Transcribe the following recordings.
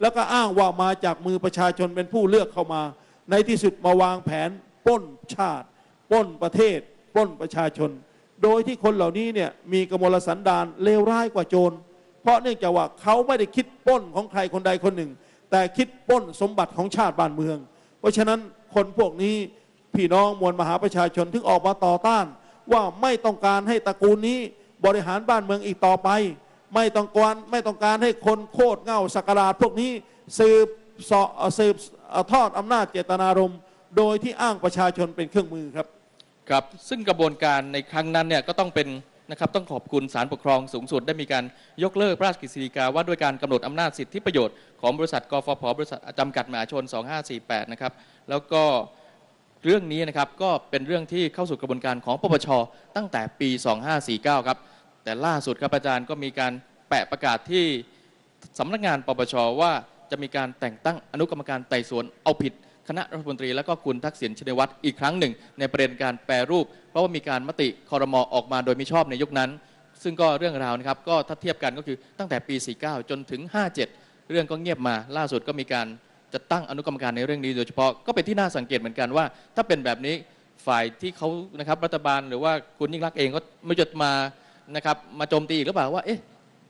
แล้วก็อ้างว่ามาจากมือประชาชนเป็นผู้เลือกเข้ามา ในที่สุดมาวางแผนป้นชาติป้นประเทศป้นประชาชน โดยที่คนเหล่านี้เนี่ยมีกมลสันดานเลวร้ายกว่าโจร เพราะเนื่องจากว่าเขาไม่ได้คิดป้นของใครคนใดคนหนึ่ง แต่คิดป้นสมบัติของชาติบ้านเมือง เพราะฉะนั้นคนพวกนี้พี่น้องมวลมหาประชาชนถึงออกมาต่อต้าน ว่าไม่ต้องการให้ตระกูลนี้บริหารบ้านเมืองอีกต่อไป ไม่ต้องการไม่ต้องการให้คนโคตรเง่าสักการะพวกนี้สืบสาะสืบทอดอำนาจเจตนารมณ์โดยที่อ้างประชาชนเป็นเครื่องมือครับครับซึ่งกระบวนการในครั้งนั้นเนี่ยก็ต้องเป็นนะครับต้องขอบคุณศาลปกครองสูงสุดได้มีการยกเลิกพระราชกฤษฎีกาว่าด้วยการกำหนดอำนาจสิทธิประโยชน์ของบริษัทกฟผบริษัทจำกัดมหาชน 2548 นะครับ แล้วก็เรื่องนี้นะครับก็เป็นเรื่องที่เข้าสู่กระบวนการของปปชตั้งแต่ปี 2549 ครับ แต่ล่าสุดครับอาจารย์ก็มีการแปะประกาศที่สำนักงานปปชว่าจะมีการแต่งตั้งอนุกรรมการไต่สวนเอาผิด คณะรัฐมนตรีและก็คุณทักษิณชินวัตรอีกครั้งหนึ่ง ในประเด็นการแปรรูป เพราะว่ามีการมติคอรมอออกมาโดยมิชอบในยุคนั้น ซึ่งก็เรื่องราวนะครับก็ถ้าเทียบกันก็คือตั้งแต่ปี 49 จนถึง 57 เรื่องก็เงียบมา ล่าสุดก็มีการจะตั้งอนุกรรมการในเรื่องนี้โดยเฉพาะก็เป็นที่น่าสังเกตเหมือนกันว่า ถ้าเป็นแบบนี้ฝ่ายที่เขานะครับรัฐบาลหรือว่าคุณยิ่งรักเองก็ไม่จดมา นะครับมาโจมตีอีกหรือเปล่าว่าเอ๊ะ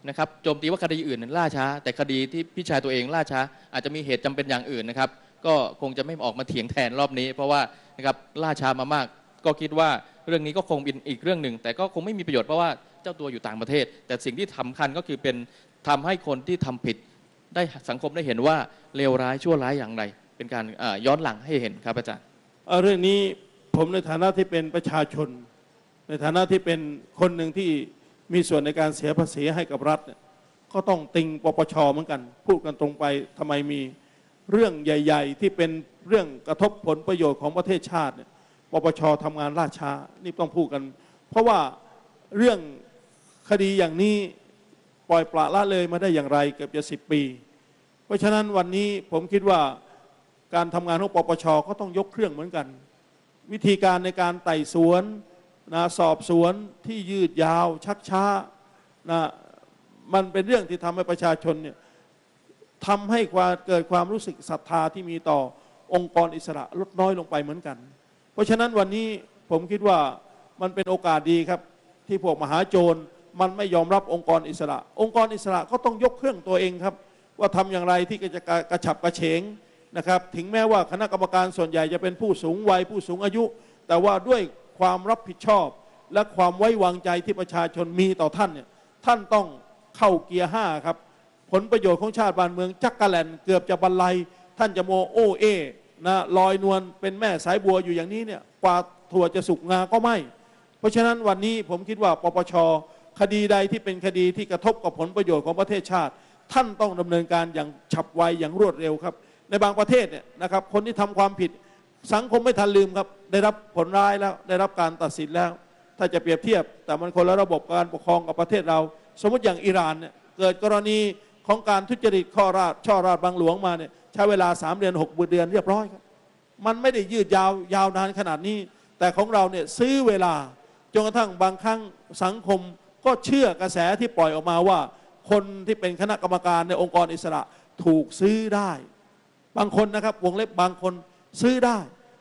นะครับโจมตีว่าคดีอื่นล่าช้า แต่คดีที่พี่ชายตัวเองล่าช้า อาจจะมีเหตุจำเป็นอย่างอื่นนะครับ ก็คงจะไม่ออกมาเถียงแทนรอบนี้ เพราะว่านะครับล่าช้ามามาก ก็คิดว่าเรื่องนี้ก็คงเป็นอีกเรื่องหนึ่ง แต่ก็คงไม่มีประโยชน์เพราะว่าเจ้าตัวอยู่ต่างประเทศ แต่สิ่งที่สำคัญก็คือเป็นทำให้คนที่ทำผิด ได้สังคมได้เห็นว่าเลวร้ายชั่วร้ายอย่างไร เป็นการย้อนหลังให้เห็นครับอาจารย์เรื่องนี้ผมในฐานะที่เป็นประชาชน ในฐานะที่เป็นคนหนึ่งที่มีส่วนในการเสียภาษีให้กับรัฐเนี่ยก็ต้องติงปปชเหมือนกัน พูดกันตรงไปทำไมมีเรื่องใหญ่ ๆ ที่เป็นเรื่องกระทบผลประโยชน์ของประเทศชาติเนี่ยปปชทำงานล่าช้านี่ต้องพูดกัน เพราะว่าเรื่องคดีอย่างนี้ปล่อยปละละเลยมาได้อย่างไรเกือบจะสิบปี เพราะฉะนั้นวันนี้ผมคิดว่าการทำงานของปปชก็ต้องยกเครื่องเหมือนกัน วิธีการในการไต่สวน นะสอบสวนที่ยืดยาวชักช้านะมันเป็นเรื่องที่ทำให้ประชาชนเนี่ยทำให้ความเกิดความรู้สึกศรัทธาที่มีต่อองค์กรอิสระลดน้อยลงไปเหมือนกัน เพราะฉะนั้นวันนี้ผมคิดว่ามันเป็นโอกาสดีครับ ที่พวกมหาโจรมันไม่ยอมรับองค์กรอิสระ องค์กรอิสระก็ต้องยกเครื่องตัวเองครับ ว่าทำอย่างไรที่จะกระฉับกระเฉงนะครับ ถึงแม้ว่าคณะกรรมการส่วนใหญ่จะเป็นผู้สูงวัยผู้สูงอายุ แต่ว่าด้วย ความรับผิดชอบ และความไว้วางใจที่ประชาชนมีต่อท่านเนี่ยท่านต้องเข้าเกียร์ห้าครับ ผลประโยชน์ของชาติบ้านเมือง จักกะแลนเกือบจะบรรลัย ท่านจะโมโอเอนะลอยนวลเป็นแม่สายบัวอยู่อย่างนี้เนี่ยกว่าถั่วจะสุกงาก็ไม่ เพราะฉะนั้นวันนี้ผมคิดว่าปปชคดีใดที่เป็นคดีที่กระทบกับผลประโยชน์ของประเทศชาติ ท่านต้องดำเนินการอย่างฉับไวอย่างรวดเร็วครับ ในบางประเทศเนี่ยนะครับคนที่ทำความผิด สังคมไม่ทันลืมครับ ได้รับผลร้ายแล้วได้รับการตัดสินแล้ว ถ้าจะเปรียบเทียบ แต่มันคนละระบบการปกครองกับประเทศเรา สมมติอย่างอิหร่านเนี่ยเกิดกรณีของการทุจริตข้อราชช่อราชบางหลวงมาเนี่ยใช้เวลา3เดือน6เดือนเรียบร้อยครับ มันไม่ได้ยืดยาวยาวนานขนาดนี้ แต่ของเราเนี่ยซื้อเวลาจนกระทั่งบางครั้งสังคมก็เชื่อกระแสที่ปล่อยออกมาว่า คนที่เป็นคณะกรรมการในองค์กรอิสระถูกซื้อได้ บางคนนะครับวงเล็บบางคน ซื้อได้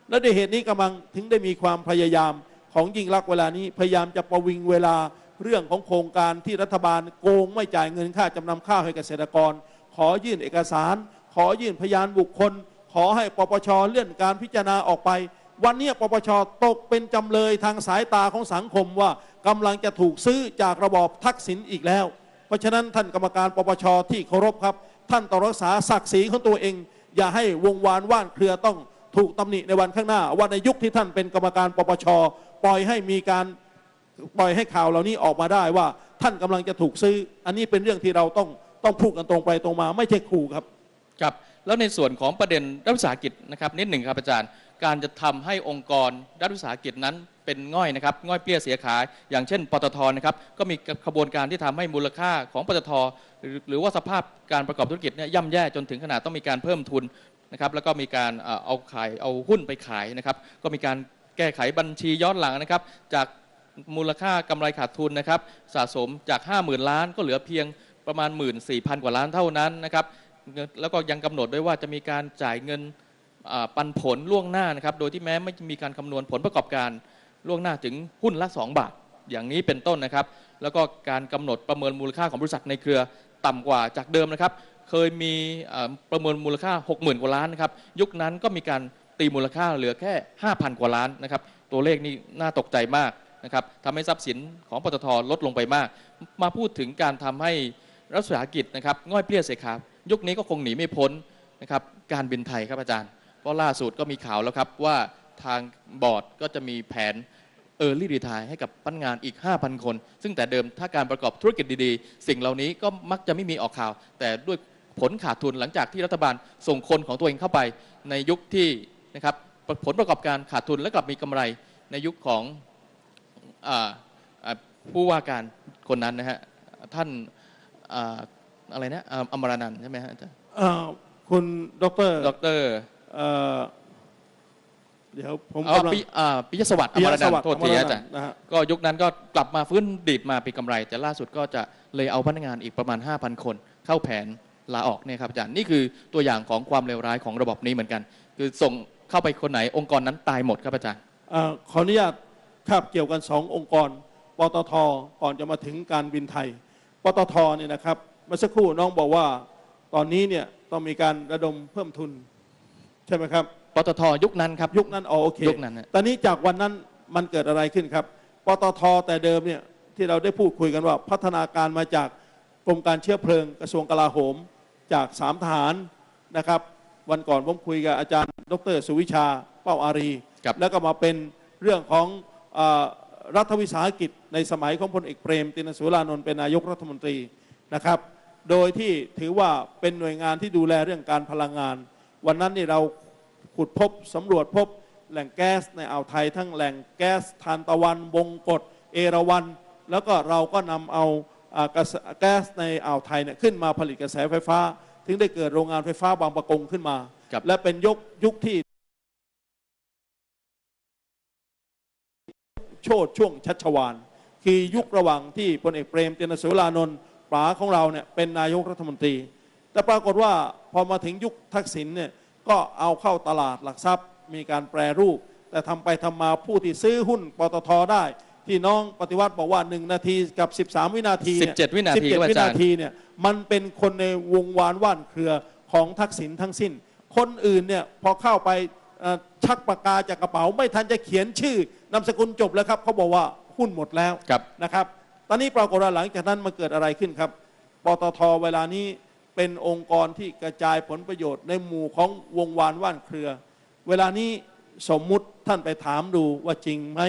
และด้วยเหตุนี้กำลังถึงได้มีความพยายามของยิ่งรักเวลานี้พยายามจะประวิงเวลาเรื่องของโครงการที่รัฐบาลโกงไม่จ่ายเงินค่าจำนำข้าวให้เกษตรกร ขอยื่นเอกสาร ขอยื่นพยานบุคคล ขอให้ปปชเลื่อนการพิจารณาออกไป วันนี้ปปชตกเป็นจำเลยทางสายตาของสังคมว่ากำลังจะถูกซื้อจากระบอบทักษิณอีกแล้ว เพราะฉะนั้นท่านกรรมการปปชที่เคารพครับ ท่านต้องรักษาศักดิ์ศรีของตัวเอง อย่าให้วงวานว่านเครือต้อง ถูกตำหนิในวันข้างหน้า ว่าในยุคที่ท่านเป็นกรรมการปปชปล่อยให้มีการปล่อยให้ข่าวเหล่านี้ออกมาได้ว่าท่านกำลังจะถูกซื้อ อันนี้เป็นเรื่องที่เราต้องต้องพูดกันตรงไปตรงมา ไม่ใช่ขู่ครับครับ แล้วในส่วนของประเด็นรัฐวิสาหกิจนะครับนิดหนึ่งครับอาจารย์ การจะทำให้องค์กรรัฐวิสาหกิจนั้นเป็นง่อยนะครับง่อยเปรี้ยเสียขาย อย่างเช่น ปตทนะครับก็มีขบวนการที่ทำให้มูลค่าของปตทหรือหรือว่าสภาพการประกอบธุรกิจเนี่ยย่ำแย่จนถึงขนาดต้องมีการเพิ่มทุน นะครับแล้วก็มีการเอาขายเอาหุ้นไปขายนะครับ ก็มีการแก้ไขบัญชีย้อนหลังนะครับ จากมูลค่ากำไรขาดทุนนะครับ สะสมจาก 50,000 ล้าน ก็เหลือเพียงประมาณ 14,000 กว่าล้านเท่านั้นนะครับ แล้วก็ยังกำหนดด้วยว่าจะมีการจ่ายเงินปันผลล่วงหน้านะครับ โดยที่แม้ไม่มีการคำนวณผลประกอบการล่วงหน้าถึงหุ้นละ 2 บาท อย่างนี้เป็นต้นนะครับ แล้วก็การกำหนดประเมินมูลค่าของบริษัทในเครือต่ำกว่าจากเดิมนะครับ เคยมีประเมินมูลค่า 60,000 กว่าล้านนะครับยุคนั้นก็มีการตีมูลค่าเหลือแค่ 5,000 กว่าล้านนะครับตัวเลขนี่น่าตกใจมากนะครับทำให้ทรัพย์สินของปตทลดลงไปมาก มาพูดถึงการทำให้รัฐวิสาหกิจนะครับง่อยเปรี้ยเสยขาบยุคนี้ก็คงหนีไม่พ้นนะครับการบินไทยครับอาจารย์ เพราะล่าสุดก็มีข่าวแล้วครับว่าทางบอร์ดก็จะมีแผน Early Retire ให้กับพนักงานอีก 5,000 คน ซึ่งแต่เดิมถ้าการประกอบธุรกิจดีๆ สิ่งเหล่านี้ก็มักจะไม่มีออกข่าว แต่ด้วย ผลขาดทุนหลังจากที่รัฐบาลส่งคนของตัวเองเข้าไปในยุคที่นะครับผลประกอบการขาดทุนและกลับมีกำไรในยุคของอาอ่าผู้ว่าการคนนั้นนะฮะท่านอ่าอะไรนะอ่าอมรนันท์ใช่ไหมฮะอาจารย์เอ่อคุณดรดรเอ่อเดี๋ยวผมอ๋อกำลังปิอ่าปิยสวัสดิ์อปิมยรสนันวัสท์ดิ์โทษทีอมรนันท์อาจารย์นะฮะก็ยุคนั้นก็กลับมาฟื้นดีดมาเป็นกำไร แต่ล่าสุดก็จะเลยเอาพนักงานอีกประมาณ 5,000 คนเข้าแผน ลาออกเนี่ยครับอาจารย์นี่คือตัวอย่างของความเลวร้ายของระบบนี้เหมือนกัน คือส่งเข้าไปคนไหนองค์กรนั้นตายหมดครับอาจารย์เอ่อขออนุญาตคาบเกี่ยวกันสององค์กรปตทก่อนจะมาถึงการบินไทยปตทเนี่ยนะครับเมื่อสักครู่น้องบอกว่าตอนนี้เนี่ยต้องมีการระดมเพิ่มทุน ใช่ไหมครับปตทยุคนั้นครับยุคนั้นอ๋อโอเคยุคนั้นน่ะตอนนี้จากวันนั้นมันเกิดอะไรขึ้นครับปตทแต่เดิมเนี่ยที่เราได้พูดคุยกันว่าพัฒนาการมาจากกรมการเชื้อเพลิงกระทรวงกลาโหม จากสามทหารนะครับ วันก่อนผมคุยกับอาจารย์ ดร สุวิชาเป้าอารีครับแล้วก็มาเป็นเรื่องของเออรัฐวิสาหกิจในสมัยของพลเอกเปรม ตินสุรานนท์เป็นนายกรัฐมนตรีนะครับ โดยที่ถือว่าเป็นหน่วยงานที่ดูแลเรื่องการพลังงาน วันนั้นนี่เราขุดพบสำรวจพบแหล่งแก๊สในอ่าวไทยทั้งแหล่งแก๊สทานตะวันบงกฎเอราวัน แล้วก็เราก็นำเอาอ่ากระแส แก๊สในอ่าวไทยเนี่ยขึ้นมาผลิตกระแสไฟฟ้า ถึงได้เกิดโรงงานไฟฟ้าบางประกงขึ้นมา ครับ และเป็นยุคยุคที่โชดช่วงชัชวานคือยุคระหว่างที่พลเอกเปรมตินสุรานนท์ป๋าของเราเนี่ยเป็นนายกรัฐมนตรี แต่ปรากฏว่าพอมาถึงยุคทักษิณเนี่ยก็เอาเข้าตลาดหลักทรัพย์ มีการแปรรูป แต่ทำไปทำมาผู้ที่ซื้อหุ้นปตทได้ ที่น้องปฏิวัติบอกว่า 1 นาทีกับ 13 วินาทีเย17 วินาทีครับ17อาวิจารนาย์ทีเนี่ยมันเป็นคนในวงวานว่านเครือของทักษิณทั้งสิ้น คนอื่นเนี่ยพอเข้าไปเอ่อชักปากกาจากกระเป๋า ไม่ทันจะเขียนชื่อนามสกุลจบแล้วครับเขาบอกว่าหุ้นหมดแล้วครับนะครับ ตอนนี้ปรากฏว่าหลังจากนั้นมาเกิดอะไรขึ้นครับปตทเวลานี้เป็นองค์กรที่กระจายผลประโยชน์ในหมู่ของวงวานว่านเครือ เวลานี้สมมุติท่านไปถามดูว่าจริงไหม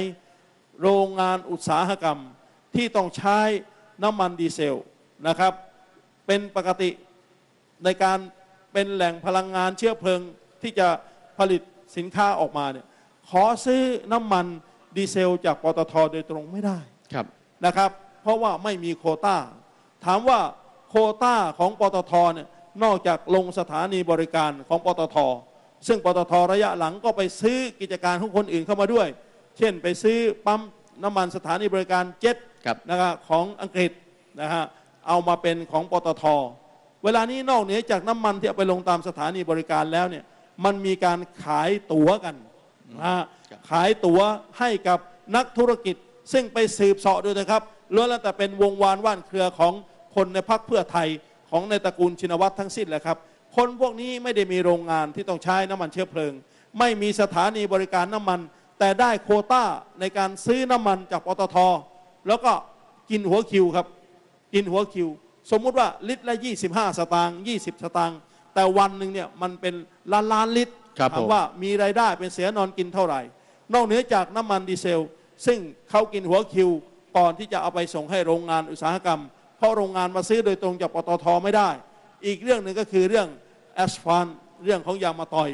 โรงงานอุตสาหกรรมที่ต้องใช้น้ำมันดีเซลนะครับ เป็นปกติในการเป็นแหล่งพลังงานเชื้อเพลิงที่จะผลิตสินค้าออกมาเนี่ยขอซื้อน้ำมันดีเซล จากปตทโดยตรงไม่ได้ครับนะครับ เพราะว่าไม่มีโควต้า ถามว่าโควต้าของปตทเนี่ยนอกจากลงสถานีบริการของปตท ซึ่งปตทระยะหลังก็ไปซื้อกิจการของคนอื่นเข้ามาด้วย เช่นไปซื้อปั๊มน้ำมันสถานีบริการเจ็ตครับนะครับของอังกฤษนะฮะเอามาเป็นของปตท เวลานี้นอกเหนือจากน้ำมันที่เอาไปลงตามสถานีบริการแล้วเนี่ยมันมีการขายตั๋วกันนะฮะครับขายตั๋วให้กับนักธุรกิจ ซึ่งไปสืบเสาะดูนะครับล้วนแล้วแต่เป็นวงวานว่านเครือของคนในพรรคเพื่อไทยของในตระกูลชินวัตรทั้งสิ้นแหละครับ คนพวกนี้ไม่ได้มีโรงงานที่ต้องใช้น้ำมันเชื้อเพลิง ไม่มีสถานีบริการน้ำมัน แต่ได้โควต้าในการซื้อน้ำมันจากปตท แล้วก็กินหัวคิวครับ กินหัวคิว สมมุติว่าลิตรละ 25 สตางค์20 สตางค์แต่วันหนึ่งเนี่ยมันเป็นล้านล้านลิตรครับถามผมว่ามีรายได้เป็นเสียนอนกินเท่าไหร่ นอกเหนือจากน้ำมันดีเซล ซึ่งเขากินหัวคิวก่อนที่จะเอาไปส่งให้โรงงานอุตสาหกรรม เพราะโรงงานมาซื้อโดยตรงจากปตทไม่ได้ อีกเรื่องหนึ่งก็คือเรื่องแอสฟันเรื่องของยางมาตอย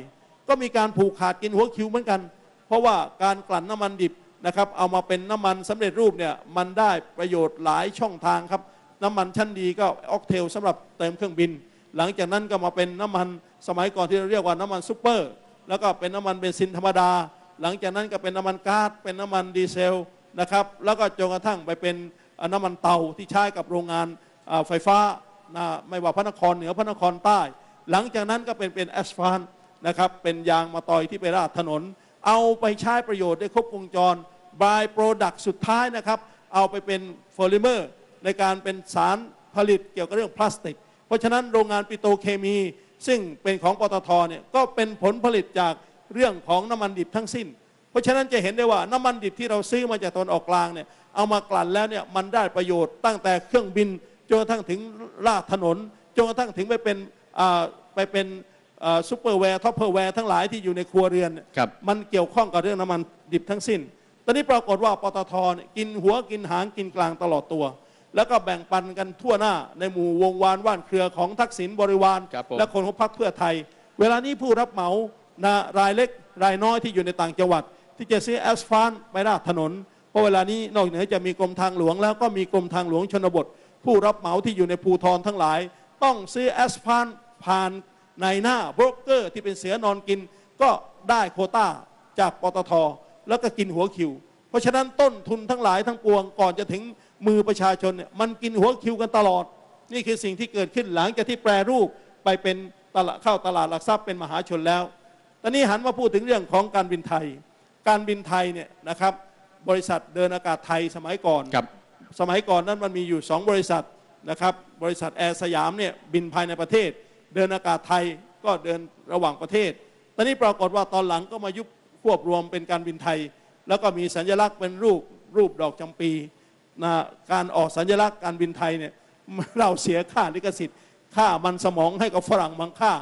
ก็มีการผูกขาดกินหัวคิวเหมือนกันเพ ราะว่าการกลั่นน้ำมันดิบนะครับ เอามาเป็นน้ำมันสำเร็จรูปเนี่ยมันได้ประโยชน์หลายช่องทางครับ น้ำมันชั้นดีก็ออกเทลสำหรับเติมเครื่องบิน หลังจากนั้นก็มาเป็นน้ำมันสมัยก่อนที่เราเรียกว่าน้ำมันซูเปอร์ แล้วก็เป็นน้ำมันเบนซินธรรมดา หลังจากนั้นก็เป็นน้ำมันก๊าซเป็นน้ำมันดีเซลนะครับ แล้วก็จนกระทั่งไปเป็นน้ำมันเตาที่ใช้กับโรงงานไฟฟ้านะไม่ว่าพระนครเหนือพระนครใต้ หลังจากนั้นก็เป็นเป็นแอสฟัลต์นะครับเป็นยางมาตอยที่ไปราดถนน เอาไปใช้ประโยชน์ได้ครบวงจรบายโปรดักต์สุดท้ายนะครับ เอาไปเป็นโฟลิเมอร์ในการเป็นสารผลิตเกี่ยวกับเรื่องพลาสติก เพราะฉะนั้นโรงงานปิโตเคมี ซึ่งเป็นของปตทเนี่ยก็เป็นผลผลิตจากเรื่องของน้ำมันดิบทั้งสิ้น เพราะฉะนั้นจะเห็นได้ว่าน้ำมันดิบที่เราซื้อมาจากตะวันออกกลางเนี่ยเอามากลั่นแล้วเนี่ยมันได้ประโยชน์ตั้งแต่เครื่องบินจนกระทั่งถึงลาดถนนจนกระทั่งถึงไปเป็นไปเป็น ซูเปอร์แวร์ท็อปเปอร์แวร์ทั้งหลายที่อยู่ในครัวเรือนเนี่ยครับ มันเกี่ยวข้องกับเรื่องน้ำมันดิบทั้งสิ้น ตอนนี้ปรากฏว่าปตทเนี่ยกินหัวกินหางกินกลางตลอดตัว แล้วก็แบ่งปันกันทั่วหน้าในหมู่วงวานว่านเครือของทักษิณบริวาร ครับผม และคนของพรรคเพื่อไทย เวลานี้ผู้รับเหมานะรายเล็กรายน้อยที่อยู่ในต่างจังหวัด ที่จะซื้อแอสฟัลต์ไปราดถนน เพราะเวลานี้นอกเหนือจะมีกรมทางหลวงแล้วก็มีกรมทางหลวงชนบท ผู้รับเหมาที่อยู่ในภูทรทั้งหลาย ต้องซื้อแอสฟัลต์ผ่าน ในหน้าโบรกเกอร์ที่เป็นเสือนอนกิน ก็ได้โควต้าจากปตทแล้วก็กินหัวคิว เพราะฉะนั้นต้นทุนทั้งหลายทั้งปวงก่อนจะถึงมือประชาชนเนี่ยมันกินหัวคิวกันตลอด นี่คือสิ่งที่เกิดขึ้นหลังจากที่แปรรูปไปเป็นตลาดเข้าตลาดหลักทรัพย์เป็นมหาชนแล้วตอนนี้หันมาพูดถึงเรื่องของการบินไทย การบินไทยเนี่ยนะครับบริษัทเดินอากาศไทยสมัยก่อนครับสมัยก่อนนั้นมันมีอยู่ 2 บริษัทนะครับบริษัทแอร์สยามเนี่ยบินภายในประเทศ เดินอากาศไทยก็เดินระหว่างประเทศ ตอนนี้ปรากฏว่าตอนหลังก็มายุบควบรวมเป็นการบินไทย แล้วก็มีสัญลักษณ์เป็นรูปรูปดอกจำปีนะการออกสัญลักษณ์การบินไทยเนี่ยเราเสียค่าลิขสิทธิ์ค่ามันสมองให้กับฝรั่งบางค่า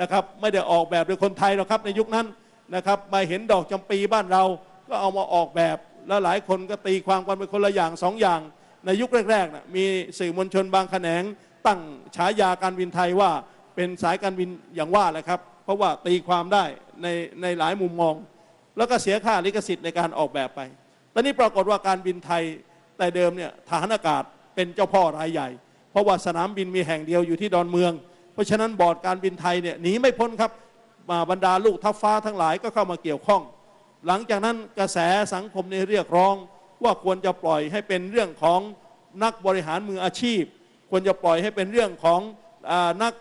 นะครับไม่ได้ออกแบบโดยคนไทยหรอกครับในยุคนั้นนะครับมาเห็นดอกจำปีบ้านเราก็เอามาออกแบบ แล้วหลายคนก็ตีความกันเป็นคนละอย่างสองอย่าง ในยุคแรกๆนะมีสื่อมวลชนบางแขนงตั้งฉายาการบินไทยว่า เป็นสายการบินอย่างว่าแหละครับ เพราะว่าตีความได้ในในหลายมุมมอง แล้วก็เสียค่าลิขสิทธิ์ในการออกแบบไปตอนนี้ปรากฏว่าการบินไทยแต่เดิมเนี่ยฐานอากาศเป็นเจ้าพ่อรายใหญ่ เพราะว่าสนามบินมีแห่งเดียวอยู่ที่ดอนเมือง เพราะฉะนั้นบอร์ดการบินไทยเนี่ยหนีไม่พ้นครับมาบรรดาลูกทัพฟ้าทั้งหลายก็เข้ามาเกี่ยวข้อง หลังจากนั้นกระแสสังคมในยเรียกร้อง ว่าควรจะปล่อยให้เป็นเรื่องของนักบริหารมืออาชีพ ควรจะปล่อยให้เป็นเรื่องของ นัก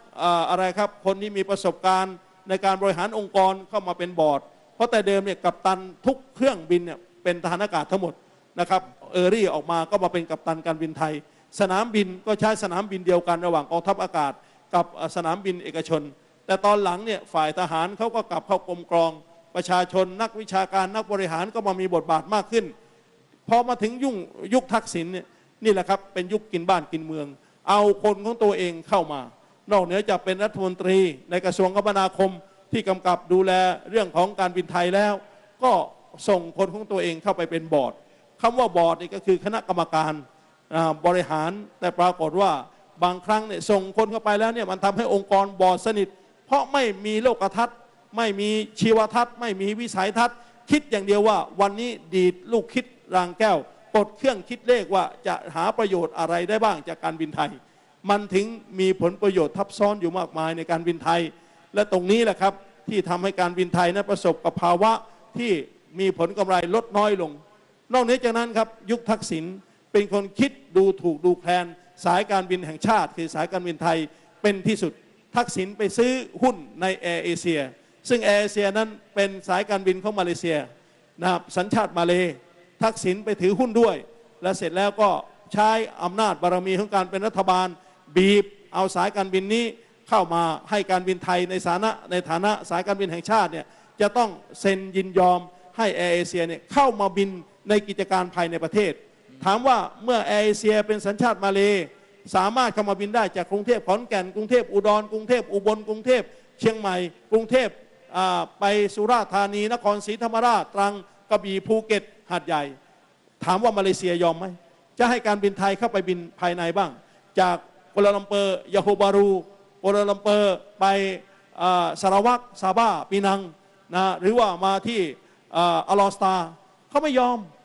อะไรครับคนที่มีประสบการณ์ในการบริหารองค์กรเข้ามาเป็นบอร์ด เพราะแต่เดิมเนี่ยกัปตันทุกเครื่องบินเนี่ยเป็นทหารอากาศทั้งหมดนะครับเออรี่ออกมาก็มาเป็นกัปตันการบินไทย สนามบินก็ใช้สนามบินเดียวกันระหว่างกองทัพอากาศ กับสนามบินเอกชน แต่ตอนหลังเนี่ยฝ่ายทหารเขาก็กลับเข้ากรมกรอง ประชาชนนักวิชาการนักบริหารก็มามีบทบาทมากขึ้นพอมาถึงยุ่งยุคทักษิณเนี่ยนี่แหละครับเป็นยุคกินบ้านกินเมือง เอาคนของตัวเองเข้ามา นอกเหนือจากเป็นรัฐมนตรีในกระทรวงคมนาคมที่กำกับดูแลเรื่องของการบินไทยแล้ว ก็ส่งคนของตัวเองเข้าไปเป็นบอร์ดคำว่าบอร์ดนี่ก็คือคณะกรรมการบริหารแต่ปรากฏว่าบางครั้งเนี่ยส่งคนเข้าไปแล้วเนี่ยมันทำให้องค์กรบอดสนิท เพราะไม่มีโลกทัศน์ ไม่มีชีวทัศน์ ไม่มีวิสัยทัศน์ คิดอย่างเดียวว่าวันนี้ดีดลูกคิดรางแก้ว ปลดเครื่องคิดเลขว่าจะหาประโยชน์อะไรได้บ้างจากการบินไทย มันถึงมีผลประโยชน์ทับซ้อนอยู่มากมายในการบินไทย และตรงนี้แหละครับที่ทำให้การบินไทยนั้นประสบกับภาวะที่มีผลกำไรลดน้อยลง นอกเหนือจากนั้นครับยุคทักษิณเป็นคนคิดดูถูกดูแคลนสายการบินแห่งชาติ คือสายการบินไทยเป็นที่สุด ทักษิณไปซื้อหุ้นในแอร์เอเชียซึ่งแอร์เอเชียนั้นเป็นสายการบินของมาเลเซียนะครับสัญชาติมาเล ทักษิณไปถือหุ้นด้วย และเสร็จแล้วก็ใช้อำนาจบารมีของการเป็นรัฐบาล บีบเอาสายการบินนี้เข้ามาให้การบินไทยในฐานะในฐานะสายการบินแห่งชาติเนี่ยจะต้องเซ็นยินยอมให้แอร์เอเชียเนี่ยเข้ามาบินในกิจการภายในประเทศ ถามว่าเมื่อแอร์เอเชียเป็นสัญชาติมาเลสามารถเข้ามาบินได้จากกรุงเทพขอนแก่นกรุงเทพอุดรกรุงเทพอุบลกรุงเทพเชียงใหม่ กรุงเทพไปสุราษฎร์ธานีนครศรีธรรมราชตรังกระบี่ภูเก็ต หาดใหญ่ ถามว่ามาเลเซียยอมไหมจะให้การบินไทยเข้าไปบินภายในบ้าง จากกัวลาลัมเปอร์ยาโฮบารูกัวลาลัมเปอร์ไปอ่าสารวัตรซาบ้าปีนังนะหรือว่ามาที่อ่าอัลลอสตาเขาไม่ยอม